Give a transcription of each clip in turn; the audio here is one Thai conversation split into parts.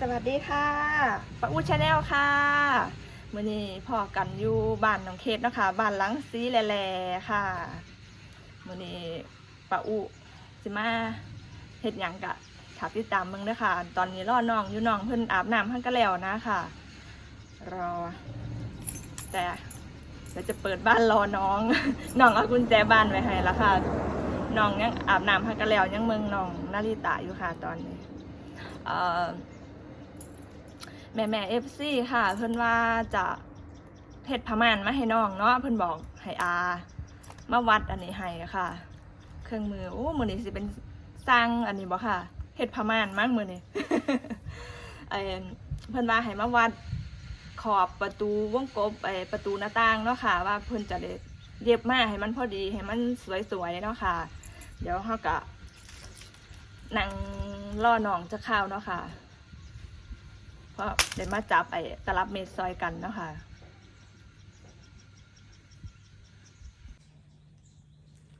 สวัสดีค่ะปะอูชาแนลค่ะมื่อนี้พ่อกันอยู่บ้านน้องเคสนะคะบ้านหลังซีแหล่ๆค่ะมื่อนี้ปะอูสิมาเฮ็ดหยังกะถับติดตามมึงเด้อค่ะ ตอนนี้รอน้องอยู่น้องเพิ่นอาบน้ำเพิ่นก็แล้วนะค่ะ รอ แต่เดี๋ยวจะเปิดบ้านรอน้อง น้องเอากุญแจบ้านไว้ให้แล้วค่ะน้องยังอาบน้ำเพิ่นก็แล้วยังเมืองน้องนาริตะอยู่ค่ะตอนนี้เอ่อ แม่แม่เอฟซีค่ะ เพิ่นว่าจะเฮ็ดพม่านมาให้น้องเนาะเพิ่นบอกให้อามาวัดอันนี้ให้ค่ะ เครื่องมือโอ้มือนี้สิเป็นสร้างอันนี้บ่ค่ะเฮ็ดพม่านมั้งมือนี้เอ่เพิ่นว่าให้มาวัดขอบประตูวงกบไอ้ประตูหน้าต่างเนาะค่ะ ว่าเพิ่นจะได้เรียบมากให้มันพอดีให้มันสวยๆเนาะค่ะ เดี๋ยวเฮาก็นั่งล่อน้องจะเข้าวเนาะค่ะ เพราะเดี๋ยวมาจับไปตลับเมตรซอยกันเนาะค่ะ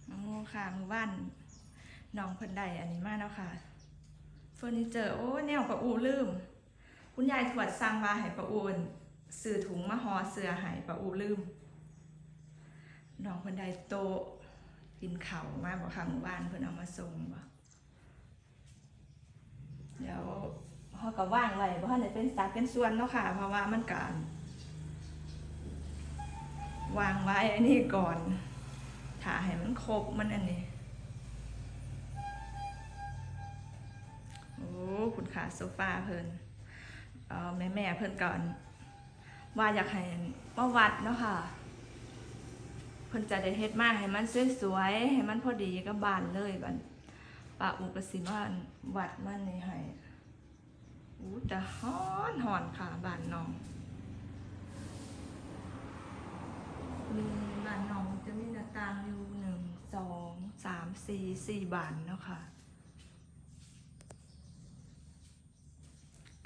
โอ้ค่ะมือบ้านน้องเพิ่นได้อันนี้มากเนาะค่ะเฟอร์นิเจอร์โอ้แนวปะอูลืม คุณยายถวดสั่งมาให้ปะอูนสื่อถุงมาหอเสือให้ปะอูลืมน้องเพิ่นได้โตกินเข่ามากบอกค่ะหมู่บ้านเพิ่นเอามาส่งบ่เดี๋ยว เขาก็ว่างไว้เพราะว่าเนี่ยเป็นสัดเป็นส่วนเนาะค่ะ เพราะว่ามันการวางไว้อันนี้ก่อนถ้าให้มันครบมันอันนี้ โอ้คุณขาโซฟาเพิ่นเออแม่แม่เพิ่นก่อน ว่าอยากให้มาวัดเนาะค่ะ เพิ่นจะได้เฮ็ดมาให้มันสวยๆให้มันพอดีกับบานเลยบัดปะอุปสิมาวัดมันนี่ให้ อู้แต่ฮ้อนหอนค่ะบ้านน้องมีบ้านน้องจะมีหน้าต่างอยู่หนึ่งสองสามสี่สี่บานเนาะค่ะ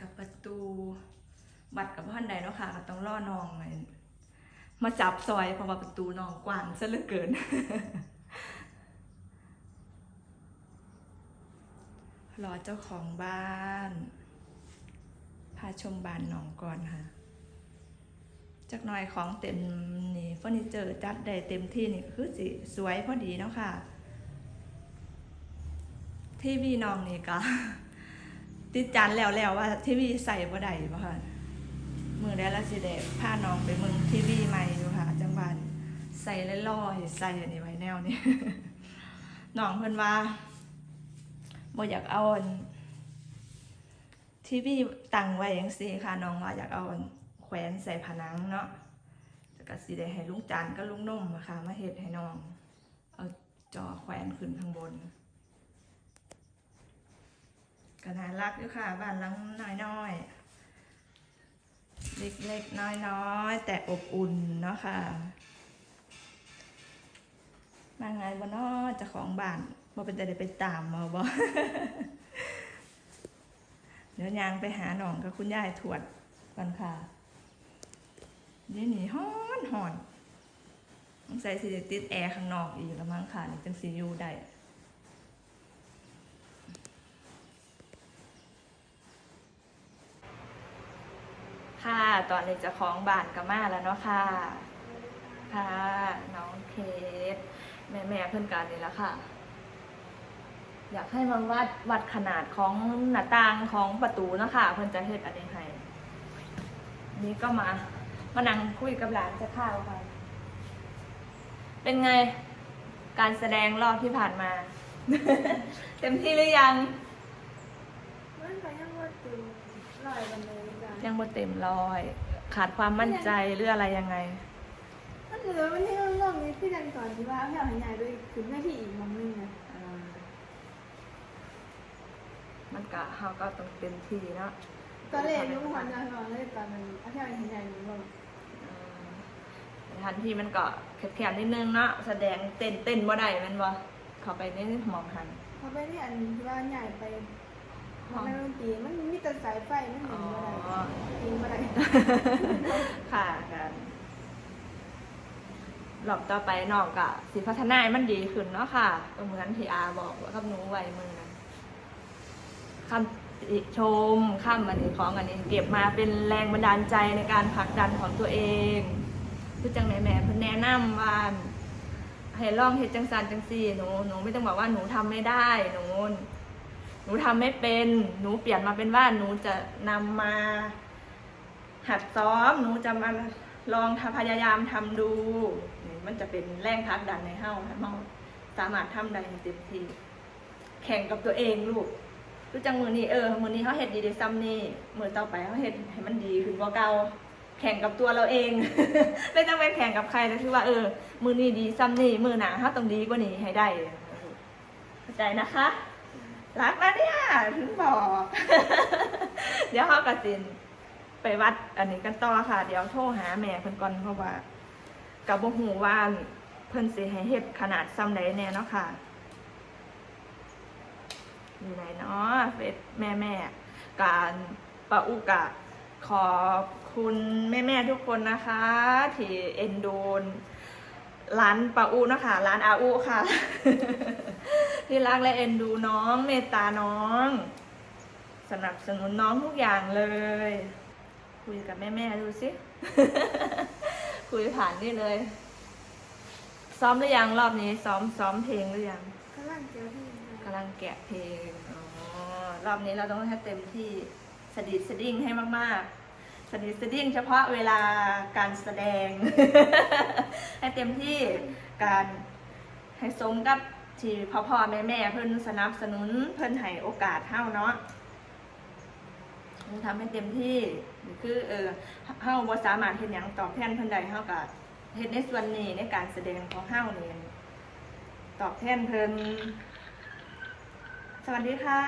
กับประตูบัดกับพ่านใดเนาะค่ะก็ต้องล่อน้องมาจับซอยเพราะว่าประตูน้องกว้างซะเหลือเกินรอเจ้าของบ้าน พาชมบ้านหนองก่อนค่ะจักหน่อยของเต็มนี่เฟอร์นิเจอร์จัดได้เต็มที่นี่คือสิสวยพอดีเนาะค่ะ ทีวีน้องนี่ก็ติดจานแล้วแล้วว่าทีวีใส่บ่ได้บ่ค่ะมือได้ละสิเดพาน้องไปเมืองทีวีใหม่อยู่ค่ะ จังหวัดใส่แล้วล่อให้ใส่อันนี้ไว้แนวนี้น้องเพิ่นว่าบ่อยากเอาอ ทีวีตั้งไว้ยังซี่ค่ะน้องว่าอยากเอาแขวนใส่ผนังเนาะแล้วก็สิได้ให้ลุงจันก็ลุงนุ่มอะคะมาเฮ็ดให้น้อง เอาจอแขวนขึ้นข้างบนก็น่ารักอยู่ค่ะ บ้านหลังน้อยๆ เล็กๆ น้อยๆ แต่อบอุ่นเนาะค่ะมาไงบ่เนาะจ้าของบ้านบ่เป็นแต่ได้ไปตามมาบ่ ดี๋ยวยางไปหาหนองกับคุณยายถวดก่อนค่ะเดี๋ยวนี้ฮ้อนหอนต้องใส่สิติดแอร์ข้างนอกอีกแล้วมั้งค่ะนี่จังสิอยู่ได้ค่ะ ตอนนี้จะของบานก็มาแล้วเนาะค่ะ ค่ะ น้องเคสแม่แม่เพื่อนกันนี่แหละค่ะ อยากให้มันวัดวัดขนาดของหน้าต่างของประตูเนาะคะเพื่อนจะเฮ็ดอันนี้ให้นี่ก็มามานั่งคุยกับหลานจะข้าวค่ะเป็นไงการแสดงรอบที่ผ่านมา เต็มที่หรือยังมันก็ยังว่าตื่นลอยวันเลยจ้ะยังบ่เต็มร้อย ขาดความมั่นใจหรืออะไรยังไงมันเหลือวันที่เรื่องนี้พี่ดันก่อนที่ว่าพี่เอาหันใหญ่ด้วยคือแม่พี่อีกมองนึงนะ เออ มันก็เฮาก็ต้องเต็มที่เนาะตอนแรกนุ่งหันยาวๆเลยตอนนั้นเอาพี่เอาหันใหญ่หนูบอกเออทันทีมันก็แคบๆนิดนึงเนาะแสดงเต้นเต้นบ่ได้แมันบ่เข้าไปในหมองหันพอไปที่อันที่ว่าใหญ่ไปมันไม่ดนตรีมันมีแต่สายไฟมันเห็นอะไรอ๋อจริงอะไรค่ะกันรอบต่อไปน้องก็สิพัฒนาให้มันดีขึ้นเนาะค่ะก็เหมือนที่อาบอกว่ากับหนูไว้มือนั้น คำชมข้ามอันนี้ของอันนี้เก็บมาเป็นแรงบันดาลใจในการผลักดันของตัวเองคือจังแม่แม่เพิ่นแนะนำว่าให้ลองเฮ็ดจังซันจังซี่หนูหนูไม่ต้องบอกว่าหนูทำไม่ได้หนูหนูทำไม่เป็น หนูเปลี่ยนมาเป็นว่าหนูจะนำมา หัดซ้อม หนูจะมาลองทพยายามทำดูนี่มันจะเป็นแรงผลักดันในเฮาให้เฮาสามารถทำได้เต็มที่แข่งกับตัวเองลูก รู้จังมือนี้เออมือนี้เขาเฮ็ดดีได้ซ้ำนี่มือต่อไปเขาเฮ็ดให้มันดีขึ้นกว่าเก่าแข่งกับตัวเราเอง ไม่ต้องไปแข่งกับใครแต่คือว่าเออ มือนี้ดีซ้ำนี่มือหนาเขาต้องดีกว่านี้ให้ได้เข้าใจนะคะรักนะเนี่ยถึงบอก เดี๋ยวเขากระสินไปวัดอันนี้กันต่อค่ะ เดี๋ยวโทรหาแม่เพิ่นก่อนเพราะว่ากับบ่ฮู้ว่านเพิ่นสิให้เฮ็ดขนาดซ้ำใดแน่เนาะค่ะ อยู่ไหนเนาะเฟซแม่แม่การปะอุกะขอบคุณแม่แม่ทุกคนนะคะ ที่เอ็นดูนร้านปะอุนะคะร้านอาอุค่ะ ที่รักและเอ็นดูน้องเมตตาน้อง สนับสนุนน้องทุกอย่างเลย คุยกับแม่แม่ดูสิ คุยผ่านนี่เลย ซ้อมหรือยังรอบนี้ ซ้อมซ้อมเพลงหรือยังกำลังเจอที่ กำลังแกะเพลงอ๋อรอบนี้เราต้องให้เต็มที่สดิดสดิ้งให้มากๆ สดิดสดิ้งเฉพาะเวลาการแสดง ให้เต็มที่การให้สมกับที่พ่อพ่อแม่แม่เพิ่นสนับสนุนเพิ่นให้โอกาสเฮาเนาะทำให้เต็มที่คือเออเฮาบ่สามารถเฮ็ดหยังตอบแทนเพิ่นได้เฮาก็เฮ็ดในส่วนนี้ในการแสดงของเฮานี่ตอบแทนเพิ่น วัสดีค่ะ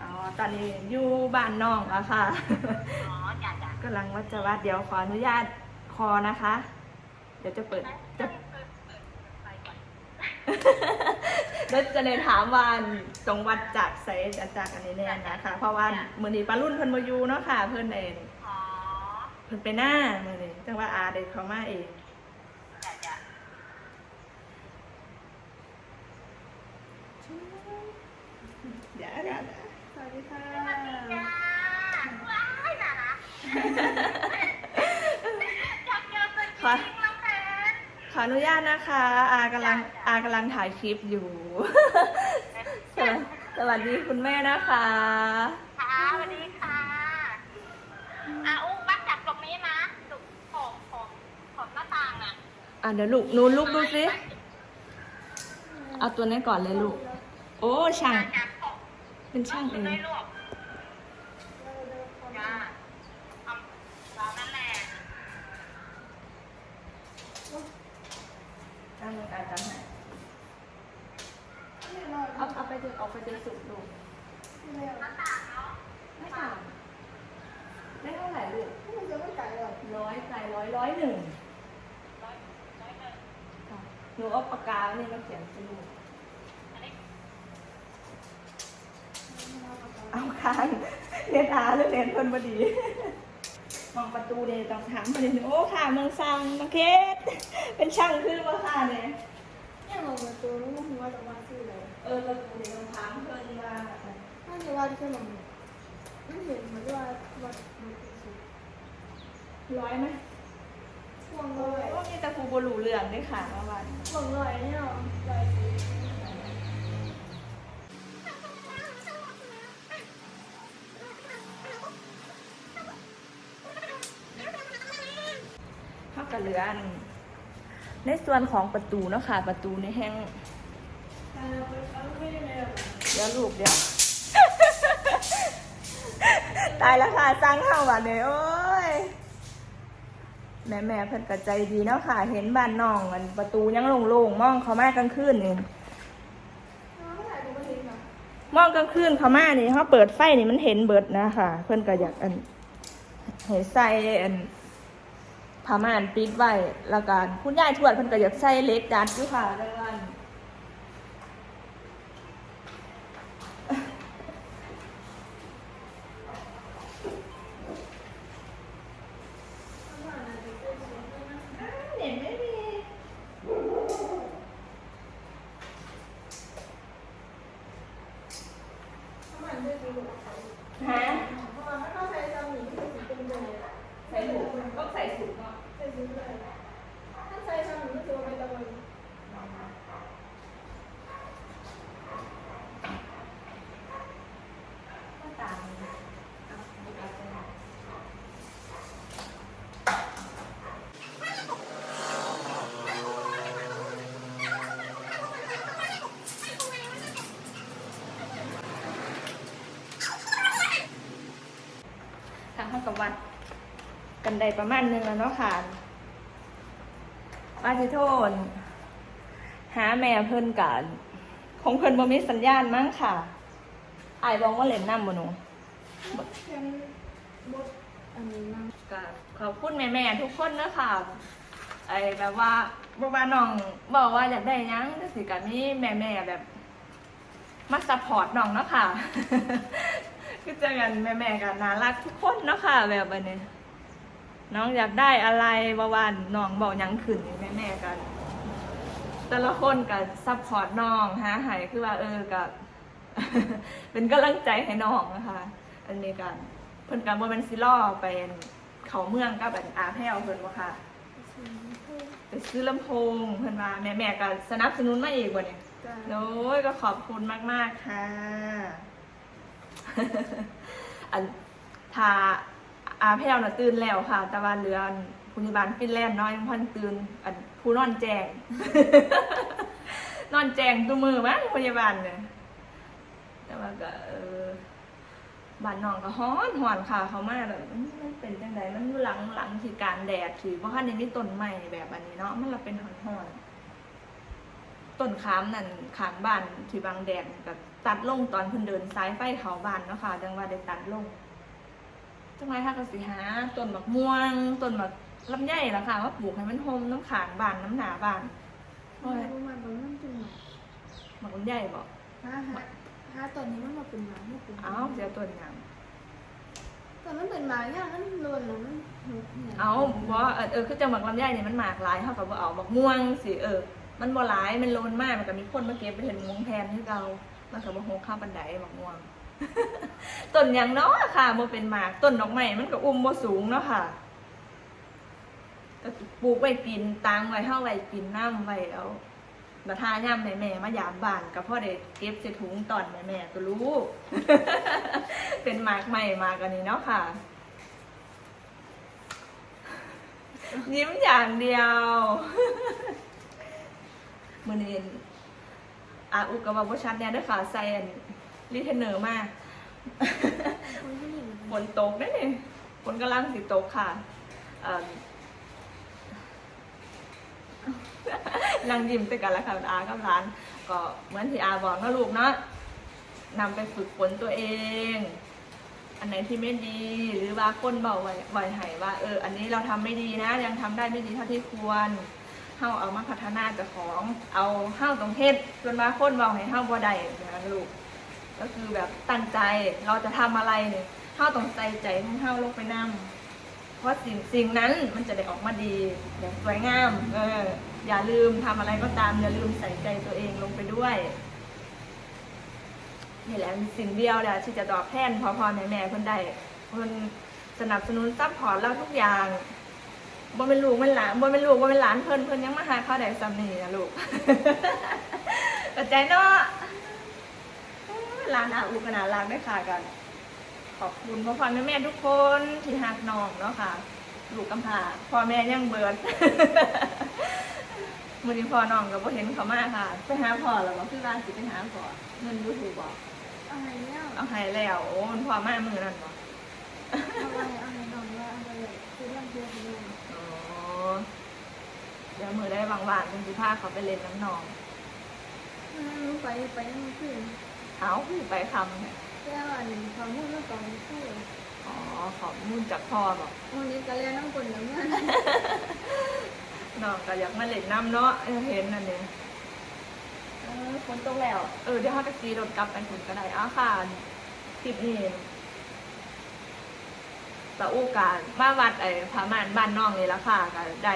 อ๋อตอนนี้อยู่บ้านน้องแล้วค่ะอ๋อจ้ะจ้ะกำลังว่าจะวัดเดี๋ยวขออนุญาตคอนะคะ เดี๋ยวจะเปิดจะไปก่อนเดี๋ยวจะเลยถามว่าตรงวัดจากไซจากอันนี้แน่นะคะ เพราะว่ามือนี้ปลารุ่นเพิ่นมาอยู่เนาะค่ะ เพิ่นเองอ๋อเพิ่นไปหน้ามือนี้จังว่าอาเด็กเขามาเอง จ้ะจ้ะ เดี๋ยวเดี๋ยวเดี๋ยวสวัสดีค่ะจ้าว้ายน่ารักอยากเจอตัวจริงน้องแพนขออนุญาตนะคะ อากำลังอากำลังถ่ายคลิปอยู่ สวัสสวัสดีคุณแม่นะคะ ค่ะสวัสดีค่ะอะอุ้มบักจากตรงนี้นะตุกของของของหน้าต่างอะ อะเดี๋ยวลูกหนูลูกดูสิ เอาตัวนี้ก่อนเลยลูก โอ้ช่างจากของ เป็นช่างเองไม่ลวกจ้าทำร้านนั่นแหละช่างในการจัดให้ไม่รอดเอาเอาไปเดินออกไปเดินสุดลูกไม่เร็วหน้าต่างเนาะไม่ต่างได้เท่าไหร่ลูกมันจะไม่ไก่หรอกร้อยใจร้อยร้อยหนึ่งร้อยร้อยหนึ่งค่ะหนูเอาปากกานี่มาเขียนสิลูก อันนี้ เอาค้างเรียนอาหรือเรียนเพิ่นพอดีมองประตูเดยต้องถามพอดีโอ้ค่ะเมืองซังน้องเคสเป็นช่างขึ้นมาค่ะเนี่ยเนี่ยเราประตูรู้หัวแต่ว่าชื่ออะไรเออประตูเดยต้องถามเพิ่นว่าถ้าจะว่าที่ขนมไม่เห็นเหมือนว่าวัดมันเป็นสุดร้อยไหมห่วงโอ้เลยมีแต่ครูบรูเรืองด้วยค่ะเมื่อวานห่วงเลยเนี่ยลอยสีือในส่วนของประตูเนาะค่ะ ประตูในแห้งเดี๋ยวลูกเดี๋ยว ตายแล้วค่ะสร้างห้าวันเลยโอ้ยแม่แม่เพิ่นก็ใจดีเนาะค่ะ เห็นบ้านน้องมันประตูยังโล่งๆมองเขามากลางคืนนี่เราไม่องกลางคืนเขามานี่เขาเปิดไฟนี่มันเห็นเบิดนะค่ะ เพิ่นก็อยากอันให้ใส่อัน ผ้าม่านปิดไว้แล้วก็คุณยายทวดเพิ่นก็อยากใส่เหล็กดัดอยู่ค่ะในวัน เน็ตไม่มี ด้วยดีกว่า ฮะ เพราะว่าถ้าใส่ซ้ำหนึ่งที่จะเป็นเลย ใส่ถุงต้องใส่ถุงเนาะ ใส่ซื้อเลยถ้าใส่ซ้ำหนึ่งก็จะไปตะวัน ก็ตามเอาเอาไปเลย ทางห้องกับวัด กันได้ประมาณหนึงแล้วเนาะค่ะว่าสิโทษหาแม่เพิ่นกันคงเพิ่นบ่มีสัญญาณมั้งค่ะอายบอกว่าเล่นน้ำบ่หนูแค่บดอันนี้มาก็ขอบคุณแม่ๆทุกคนเนาะค่ะ ไอ้แบบว่าบ่ว่าน้องบอกว่าอยากได้หยังจังซี่ก็มีแม่ๆแบบมาซัพพอร์ตน้องเนาะค่ะคือเจอกันแม่ๆกันน่ารักทุกคนเนาะค่ะแบบอัน นี้น้องอยากได้อะไรบ่ว่าน้องบอกหยังขึ้นนี่แม่ๆกัน แต่ละคนก็ซัพพอร์ตน้องหาใหายคือว่าเออกับเป็นกำลังใจให้น้องนะคะอันนี้กันเพิ่นกันบ่แม่นสิล่อไปเขาเมืองกับอันอาแพ้วเพิ่นบ่ค่ะไปซื้อลำโพงเพิ่นว่าแม่ๆก็สนับสนุนมาอีกบ่เนี่ยจ้าโอ้ยก็ขอบคุณมาก ๆ ค่ะ อันทา อาแพลวน่ะตื่นแล้วค่ะ แต่ว่าเรือนพยาบาลฟินแลนด์น้อยพันตื่นอันผู้นอนแจง นอนแจงตัวมือมั้งพยาบาลเนี่ยแต่ว่าก็เออบ้านน้องก็ฮ้อนหอนค่ะเขามาแบบมันเป็นจังไดมันอยู่หลังหลังที่กลารแดดถือว่าคันนี้มีต้นไม้แบบอันนี้เนาะมันละเป็นหอนๆต้นขามนั่นขางบ้านที่บางแดดกับตัดลงตอนเพิ่นเดินสายไฟเขาบ้านเนาะค่ะจังว่าได้ตัดลง จังไรถ้าก็สิหาต้นบักม่วงต้นบักลำไยล่ะค่ะว่าปลูกให้มันโฮมน้ำขางบ้านน้ำหนาบ้านโอ้ยประมาณประมาณจุดหน่อยบักลำไยบอกห้าห้าห้าตอนนี้มันมาเป็นหมาไม่เป็นเอ้าเสียต้นหยังแต่มันเป็นหมาอย่างนั้นโดนแล้วมันหุบนี่ยเอาบ่เออเออคือจังบักลำไยเนี่ยมันหมากหลายเท่ากับว่าเอาบักม่วงสิเออ มันบ่หลายมันโลนมากมันก็มีคนมาเก็บไปเห็นมงแทนที่เรามันก็บ่โฮงข้าวบันไดบักม่วง ต้นหยังเนาะค่ะบ่เป็นหมากต้นดอกไม้มันก็อุ้มบ่สูงเนาะค่ะก็ปลูกไว้กินตางไว้เฮาไว้กินน้ำไว้แล้วบัทายามแม่ๆมายามบานก็พอได้เก็บใส่ถุงตอนแม่ๆก็รู้ เป็นหมากใหม่มากันนี้เนาะค่ะ ยิ้มอย่างเดียวมือเนี้อาอุกกับว่าบ่ชัดเนี่ยด้วยค่ะใส่อัน รีเทนเนอร์มากคนที่หนึ่งฝนตกได้เนี่ยฝนกำลังสิตกค่ะเอิ่มนั่งยิ้มด้วยกันแล้วค่ะอากับร้าน ก็เหมือนที่อาบอกนะลูกเนาะนำไปฝึกฝนตัวเอง อันไหนที่ไม่ดี หรือว่าคนเบาไว้ไว้ให้ว่า เออ อันนี้เราทำไม่ดีนะ ยังทำได้ไม่ดีเท่าที่ควรเฮาเอามาพัฒนาเจ้าของ เอาเฮาตรงเทศจนว่าคนเบาให้เฮาบ่ได้นะลูก ก็คือแบบตั้งใจเราจะทำอะไรเนี่ยเฮาต้องใส่ใจของเฮาลงไปนำเพราะสิ่งสิ่งนั้นมันจะได้ออกมาดีอย่างสวยงามเอออย่าลืมทำอะไรก็ตามอย่าลืมใส่ใจตัวเองลงไปด้วยนี่แหละสิ่งเดียวแหละที่จะตอบแทนพ่อพอแม่แม่คนใดคนสนับสนุนซัพพอร์ตเราทุกอย่างบ่เป็นลูกเป็นหลานบ่เป็นลูกบ่เป็นหลานเพิ่นเพิ่นยังมาหาข้าวได้ซ้ำนี่นะลูกกระใจเนาะ ร้านอาอุกนารักได้วยค่ะกัน ขอบคุณพ่อพ่อแม่แม่ทุกคนที่หักน้องเนาะค่ะ ลูกกำพร้าพ่อแม่ยังเบิดมือนี้พ่อน้องก็บ่เห็นเขามาค่ะ ไปหาพ่อแล้วบ่คือว่าสิไปหาพ่อเงินยูทูบบ่อะไรเนี่ยเอาให้แล้วโอ้มันพ่อมามือนั่นบ่อะไรอะไรนอนว่าอะไรคือเรื่องเพื่อนเรื่องอ๋อเดี๋ยวมือได้วางๆเป็นสิพาเขาไปเล่นน้ำหนอง ไม่รู้ไปไปนั่นคือ เอาคือไปคำเนี่ยแค่ว่าหนึ่งความพูดเมื่อก่อนคืออ๋อขอบมุ่นจากพ่อบอกวันนี้ก็เรียนน้ำคนอย่างนั้นน้องก็อยากมาเล่นน้ำเนาะเออเห็นนั่นเนี่ยเออฝนตกแล้ว เออเดี๋ยวเขาจะขี่รถกลับไปถึงก็ได้อ้าวค่ะคลิปนี้ตะอู้การมาวัดไอ้พามานบ้านน้องนี่ละค่ะก็ได้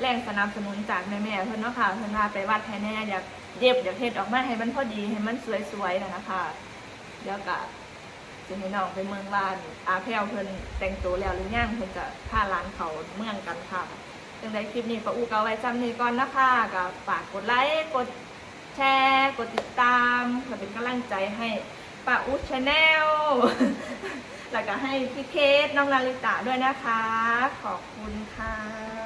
แรงสนับสนุนจากแม่ๆเพิ่นเนาะค่ะเพิ่นพาไปวัดแท้แน่อยาก เย็บอยากเฮ็ดออกมาให้มันพอดีให้มันสวยๆนะนะคะเดี๋ยวก็จะให้น้องไปเมืองบ้าน อาแพรวเพิ่นแต่งตัวแล้วหรือยังเพิ่นจะพาร้านเขาเมืองกันค่ะจังใดคลิปนี้ป้าอูก็เอาไว้จำนี้ก่อนนะคะก็ฝากกดไลค์กดแชร์กดติดตามเพื่อเป็นกำลังใจให้ป้าอูชาแนลแล้วก็ให้พี่เคสน้องนาริตะด้วยนะคะ ขอบคุณค่ะ